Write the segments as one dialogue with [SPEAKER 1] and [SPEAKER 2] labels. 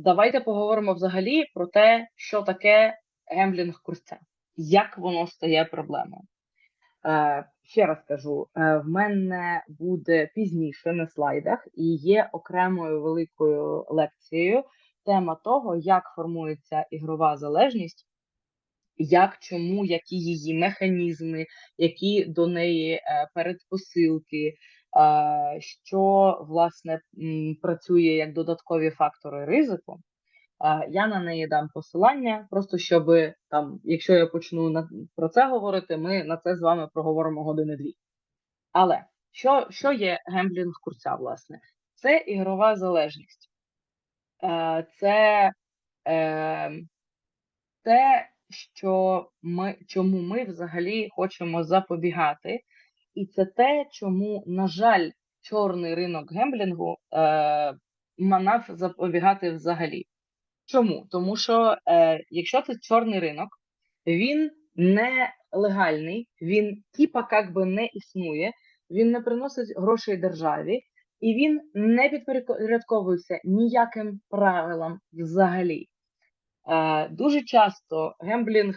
[SPEAKER 1] Давайте поговоримо взагалі про те, що таке гемблінг курця, як воно стає проблемою. Е, ще раз кажу, е, в мене буде пізніше на слайдах і є окремою великою лекцією тема того, як формується ігрова залежність, як, чому, які її механізми, які до неї е, передпосилки, що власне працює як додаткові фактори ризику. Я на неї дам посилання, просто щоб там, якщо я почну про це говорити, ми на це з вами проговоримо години-дві. Але що, що є гемблінг курця, власне? Це ігрова залежність. Е, Це е, те, що ми, чому ми взагалі хочемо запобігати, і це те, чому, на жаль, чорний ринок гемблінгу е, манав запобігати взагалі. Чому? Тому що е, якщо це чорний ринок, він не легальний, він типа як би не існує, він не приносить грошей державі, і він не підпорядковується ніяким правилам взагалі. Е, дуже часто гемблінг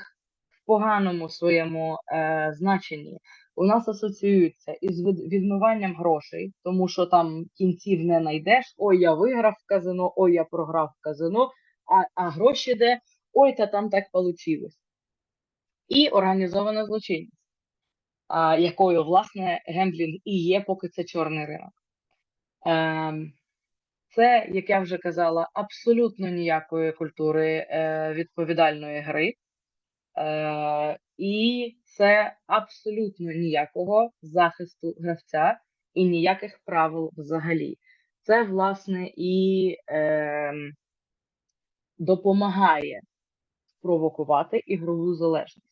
[SPEAKER 1] в поганому своєму е, значенні у нас асоціюється із відмиванням грошей, тому що там кінців не знайдеш. Ой, я виграв в казино, ой, я програв в казино, а, а гроші де, ой, та там так вийшло. І організована злочинність, а, якою, власне, гемблінг і є, поки це чорний ринок. Ем, це, як я вже казала, абсолютно ніякої культури е, відповідальної гри, е, і це абсолютно ніякого захисту гравця і ніяких правил взагалі. Це, власне, і е, допомагає спровокувати ігрову залежність.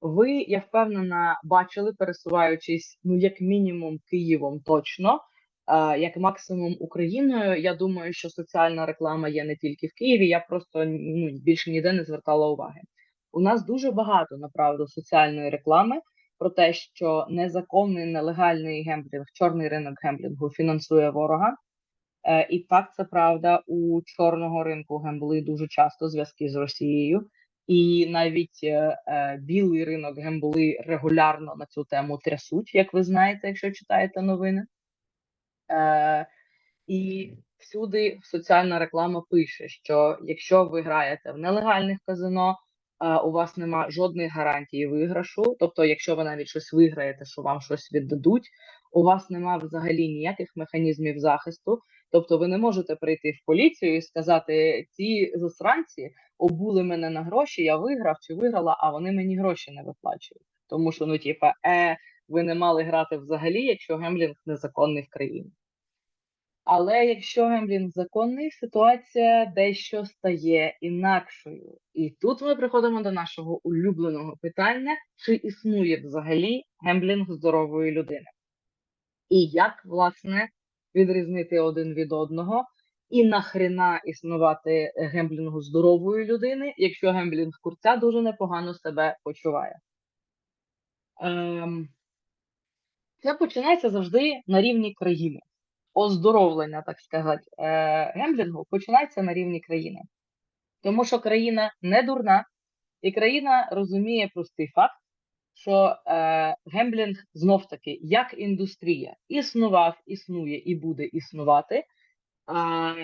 [SPEAKER 1] Ви, я впевнена, бачили, пересуваючись, ну, як мінімум, Києвом точно, а, як максимум Україною. Я думаю, що соціальна реклама є не тільки в Києві. Я просто ну, більше ніде не звертала уваги. У нас дуже багато направду соціальної реклами про те, що незаконний нелегальний гемблінг, чорний ринок гемблінгу фінансує ворога. Е, І так, це правда, у чорного ринку гембли дуже часто зв'язки з Росією, і навіть е, е, білий ринок гембли регулярно на цю тему трясуть, як ви знаєте, якщо читаєте новини. Е, і всюди соціальна реклама пише, що якщо ви граєте в нелегальних казино, у вас нема жодних гарантій виграшу. Тобто, якщо ви навіть щось виграєте, що вам щось віддадуть, у вас нема взагалі ніяких механізмів захисту. Тобто, ви не можете прийти в поліцію і сказати: ці засранці обули мене на гроші, я виграв чи виграла, а вони мені гроші не виплачують. Тому що, ну, типа, е, ви не мали грати взагалі, якщо гемблінг незаконний в країні. Але якщо гемблінг законний, ситуація дещо стає інакшою. І тут ми приходимо до нашого улюбленого питання: чи існує взагалі гемблінг здорової людини? І як, власне, відрізнити один від одного, і нахрена існувати гемблінгу здорової людини, якщо гемблінг курця дуже непогано себе почуває? Ем, це починається завжди на рівні країни. Оздоровлення, так сказати, е, гемблінгу починається на рівні країни. Тому що країна не дурна, і країна розуміє простий факт, що е, гемблінг знов таки як індустрія існував, існує і буде існувати, а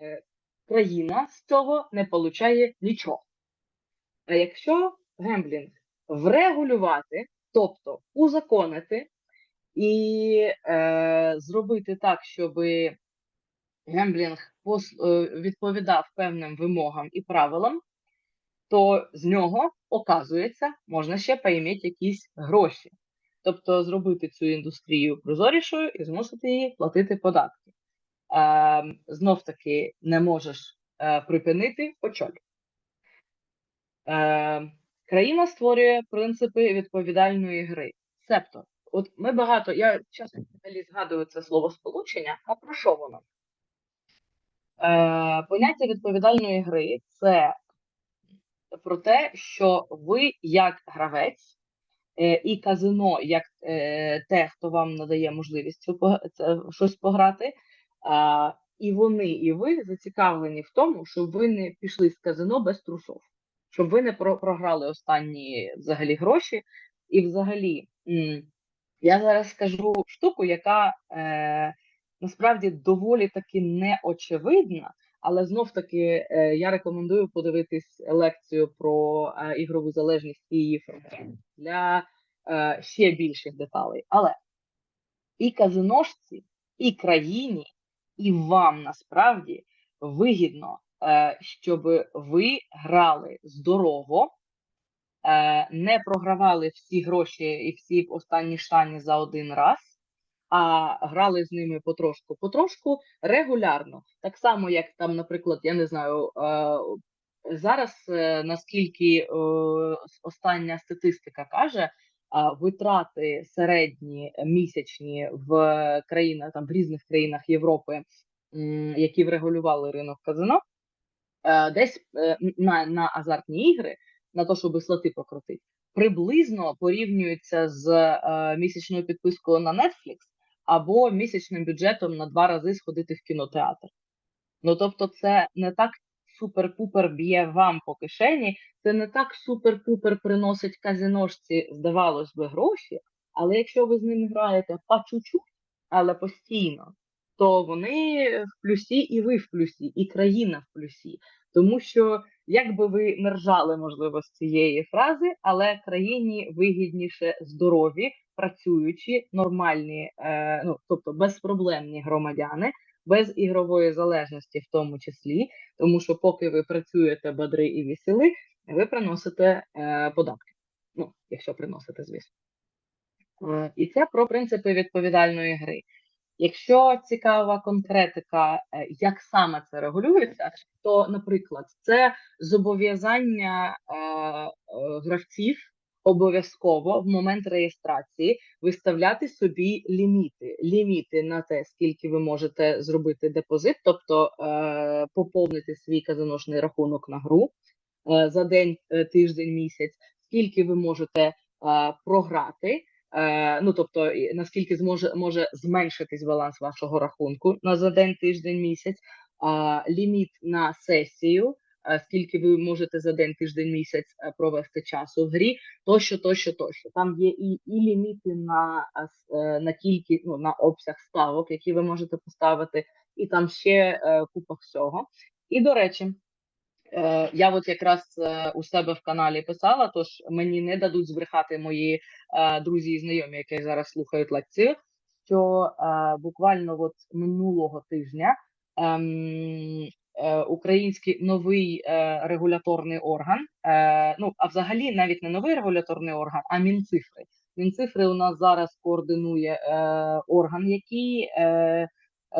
[SPEAKER 1] е, країна з цього не получає нічого. А якщо гемблінг врегулювати, тобто узаконити і е, зробити так, щоб гемблінг е, відповідав певним вимогам і правилам, то з нього, оказується, можна ще поіміти якісь гроші. Тобто зробити цю індустрію прозорішою і змусити її платити податки. Е, знов таки не можеш е, припинити очоль. Е, країна створює принципи відповідальної гри. Себто, от ми багато, я часто взагалі згадую це слово сполучення, а про що воно? Е, поняття відповідальної гри це про те, що ви як гравець е, і казино, як е, те, хто вам надає можливість щось пограти, а, і вони, і ви зацікавлені в тому, щоб ви не пішли з казино без трусов, щоб ви не програли останні взагалі гроші. І взагалі, я зараз скажу штуку, яка е, насправді доволі таки неочевидна, але знов таки е, я рекомендую подивитись лекцію про е, ігрову залежність і її формування для е, ще більших деталей. Але і казиношці, і країні, і вам насправді вигідно, е, щоб ви грали здорово, не програвали всі гроші і всі останні штані за один раз, а грали з ними потрошку-потрошку регулярно. Так само, як там, наприклад, я не знаю, е, зараз е, наскільки е, остання статистика каже, витрати середні місячні в країнах там в різних країнах Європи, які врегулювали ринок казино, е, десь е, на, на азартні ігри, на те, щоб слоти покрутити, приблизно порівнюються з е, місячною підпискою на Netflix або місячним бюджетом на два рази сходити в кінотеатр. Ну тобто, це не так супер-пупер б'є вам по кишені, це не так супер-пупер приносить казіношці, здавалось би, гроші. Але якщо ви з ними граєте по чуть-чуть, але постійно, то вони в плюсі, і ви в плюсі, і країна в плюсі. Тому що, як би ви не ржали, можливо, з цієї фрази, але країні вигідніше здорові, працюючі, нормальні, е, ну тобто безпроблемні громадяни, без ігрової залежності, в тому числі, тому що поки ви працюєте бадри і весели, ви приносите е, податки. Ну, якщо приносите, звісно. Е, і це про принципи відповідальної гри. Якщо цікава конкретика, е, як саме це регулюється, то, наприклад, це зобов'язання е, е, гравців обов'язково в момент реєстрації виставляти собі ліміти. Ліміти на те, скільки ви можете зробити депозит, тобто поповнити свій казаношний рахунок на гру за день, тиждень, місяць, скільки ви можете програти. Е, ну, тобто, наскільки зможе може зменшитись баланс вашого рахунку на за день, тиждень, місяць, а, ліміт на сесію, скільки ви можете за день, тиждень, місяць е, провести часу в грі, тощо, тощо, тощо. Там є і, і ліміти на, е, на кількість, ну, на обсяг ставок, які ви можете поставити, і там ще е, купа всього. І до речі. Е, Я от якраз е, у себе в каналі писала, тож мені не дадуть збрехати мої е, друзі і знайомі, які зараз слухають лекцію. Що буквально от минулого тижня ем, український новий регуляторний орган, ну а взагалі навіть не новий регуляторний орган, а Мінцифри. Мінцифри у нас зараз координує орган, який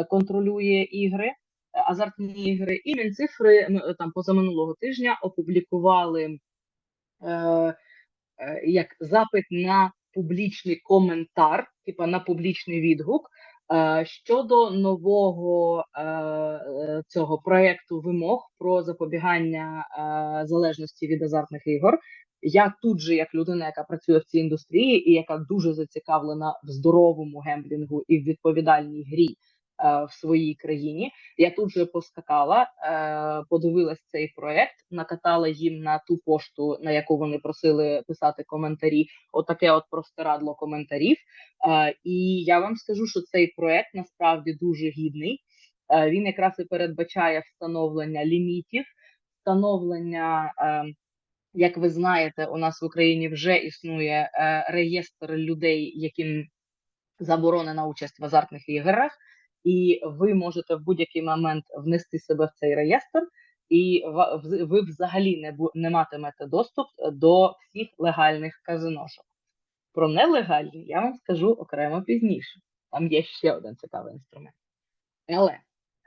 [SPEAKER 1] контролює ігри азартні ігри, і Мінцифри м, там позаминулого тижня опублікували е, е, як запит на публічний коментар, типа на публічний відгук е, щодо нового е, е, цього проекту вимог про запобігання е, залежності від азартних ігор. Я тут же, як людина, яка працює в цій індустрії, і яка дуже зацікавлена в здоровому гемблінгу і в відповідальній грі е, в своїй країні. Я тут же поскакала, е, подивилась цей проект, накатала їм на ту пошту, на яку вони просили писати коментарі. Отаке от простирадло коментарів. Е, і я вам скажу, що цей проект насправді дуже гідний. Е, він якраз і передбачає встановлення лімітів, встановлення. Як ви знаєте, у нас в Україні вже існує реєстр людей, яким заборонена участь в азартних іграх, і ви можете в будь-який момент внести себе в цей реєстр, і ви взагалі не не матимете доступ до всіх легальних казиношок. Про нелегальні я вам скажу окремо пізніше. Там є ще один цікавий інструмент. Але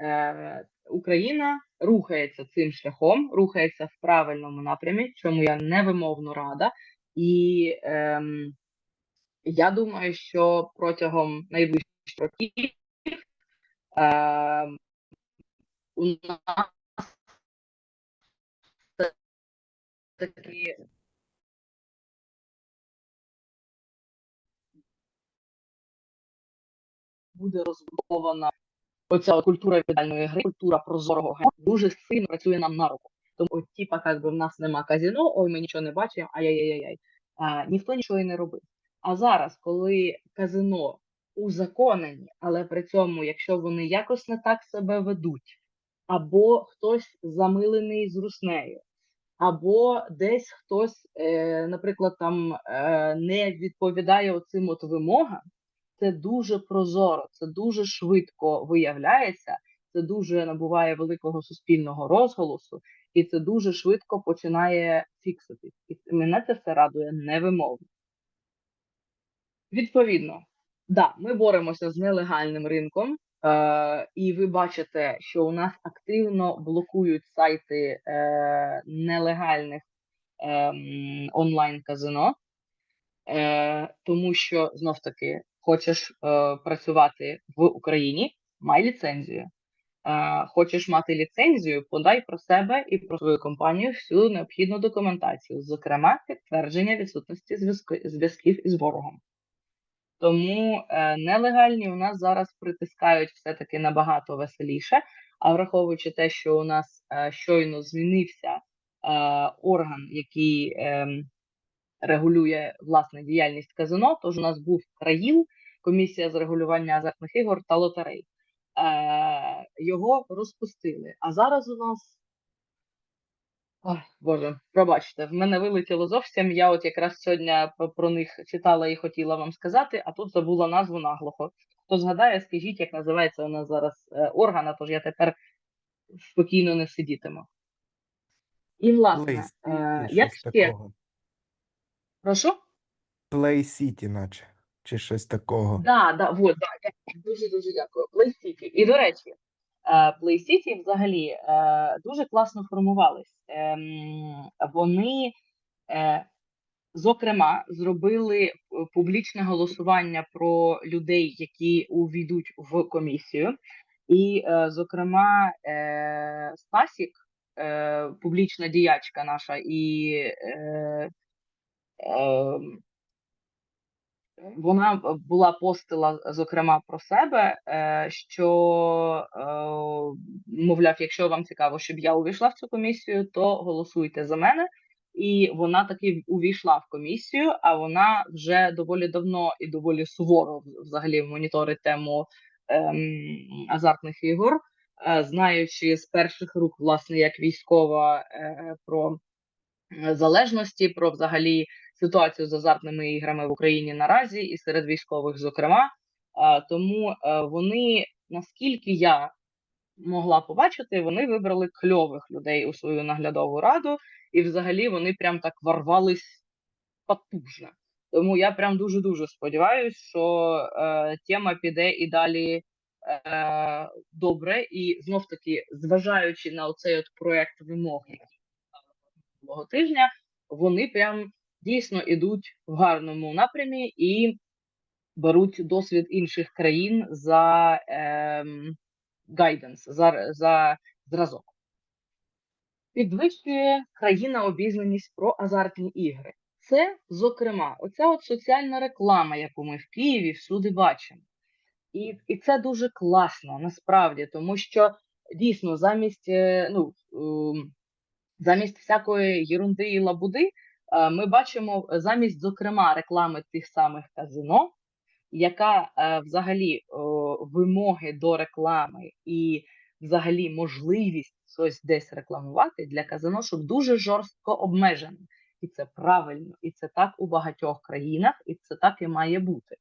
[SPEAKER 1] е, Україна рухається цим шляхом, рухається в правильному напрямі, чому я невимовно рада. І ем, я думаю, що протягом найближчих років ем, у нас такі буде розбудована оця культура віддальної гри, культура прозорого гри дуже сильно працює нам на руку. Тому, типа, як в нас нема казіно, ой, ми нічого не бачимо, ай-яй-яй-яй. А, ніхто нічого і не робив. А зараз, коли казино узаконені, але при цьому, якщо вони якось не так себе ведуть, або хтось замилений з руснею, або десь хтось, е, наприклад, там е, не відповідає оцим от вимогам, це дуже прозоро, це дуже швидко виявляється, це дуже набуває великого суспільного розголосу, і це дуже швидко починає фікситись. І мене це все радує невимовно. Відповідно, да, ми боремося з нелегальним ринком, е, і ви бачите, що у нас активно блокують сайти е, нелегальних е, онлайн-казино, е, тому що знов таки хочеш е, працювати в Україні, май ліцензію. Е, хочеш мати ліцензію, подай про себе і про свою компанію всю необхідну документацію, зокрема підтвердження відсутності зв'язки- зв'язків із ворогом. Тому е, нелегальні у нас зараз притискають все-таки набагато веселіше. А враховуючи те, що у нас е, щойно змінився е, орган, який ем, регулює власне діяльність казино, тож у нас був КРАїЛ, комісія з регулювання азартних ігор та лотерей. Його розпустили. А зараз у нас. Ой, Боже, пробачте, в мене вилетіло зовсім. Я от якраз сьогодні про них читала і хотіла вам сказати, а тут забула назву наглухо. Хто згадає, скажіть, як називається нас зараз е, орган, а я тепер спокійно не сидітиму. І, власне,
[SPEAKER 2] Play
[SPEAKER 1] е,
[SPEAKER 2] City,
[SPEAKER 1] як ще, прошу?
[SPEAKER 2] Play City, наче, чи щось такого.
[SPEAKER 1] Да, да, вот, да, дуже дуже дякую. Play City. І до речі, Play City взагалі е, дуже класно формувались. Ем, Вони, е, зокрема, зробили е, публічне голосування про людей, які увійдуть в комісію. І, е, зокрема, е, Стасік, е, публічна діячка наша, і е, ем, вона була постила, зокрема, про себе, е, що, е, мовляв, якщо вам цікаво, щоб я увійшла в цю комісію, то голосуйте за мене. І вона таки увійшла в комісію, а вона вже доволі давно і доволі суворо взагалі моніторить тему ем, азартних ігор, е, знаючи з перших рук, власне, як військова е, про е, залежності, про взагалі ситуацію з азартними іграми в Україні наразі і серед військових, зокрема. Тому е, вони, наскільки я могла побачити, вони вибрали кльових людей у свою наглядову раду, і взагалі вони прям так ворвались потужно. Тому я прям дуже дуже сподіваюся, що е, тема піде і далі е, добре, і знов таки, зважаючи на оцей от проект вимог, який минулого тижня, вони прям дійсно ідуть в гарному напрямі і беруть досвід інших країн за ем, гайденс, за, за зразок. Підвищує країна обізнаність про азартні ігри. Це, зокрема, оця от соціальна реклама, яку ми в Києві всюди бачимо. І, і це дуже класно насправді, тому що дійсно замість е, ну, ем, замість всякої єрунди і лабуди, е, ми бачимо е, замість, зокрема, реклами тих самих казино, яка е, взагалі вимоги до реклами і взагалі можливість щось десь рекламувати для казино, щоб дуже жорстко обмежено. І це правильно, і це так у багатьох країнах, і це так і має бути.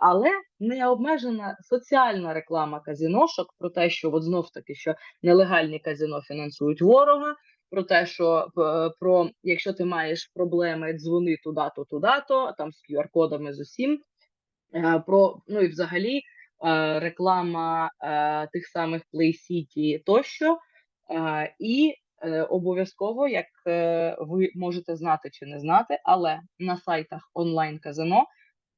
[SPEAKER 1] Але не обмежена соціальна реклама казіношок про те, що от знов таки, що нелегальні казино фінансують ворога, про те, що е, про якщо ти маєш проблеми, дзвони туди-то, туди-то, там з QR-кодами з усім. Е, Про ну і взагалі е, реклама тих самих Play City тощо. І обов'язково, як ви можете знати чи не знати, але на сайтах онлайн-казино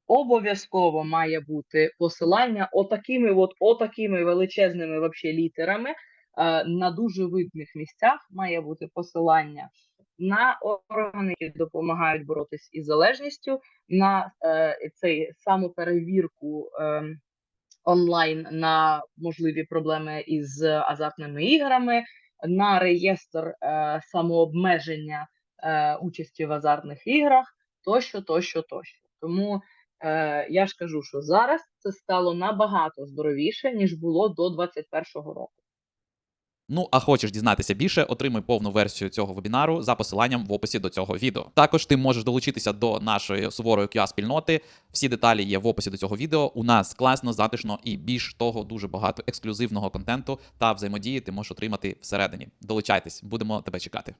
[SPEAKER 1] обов'язково має бути посилання отакими от отакими величезними вообще літерами. е, На дуже видних місцях має бути посилання на органи, які допомагають боротись із залежністю, на е, цей самоперевірку е, онлайн на можливі проблеми із азартними іграми, на реєстр самообмеження участі в азартних іграх, тощо, тощо, тощо. Тому е, я ж кажу, що зараз це стало набагато здоровіше, ніж було до 2021 року.
[SPEAKER 3] Ну, а хочеш дізнатися більше, отримай повну версію цього вебінару за посиланням в описі до цього відео. Також ти можеш долучитися до нашої суворої QA спільноти. Всі деталі є в описі до цього відео. У нас класно, затишно і більш того, дуже багато ексклюзивного контенту та взаємодії ти можеш отримати всередині. Долучайтесь, будемо тебе чекати.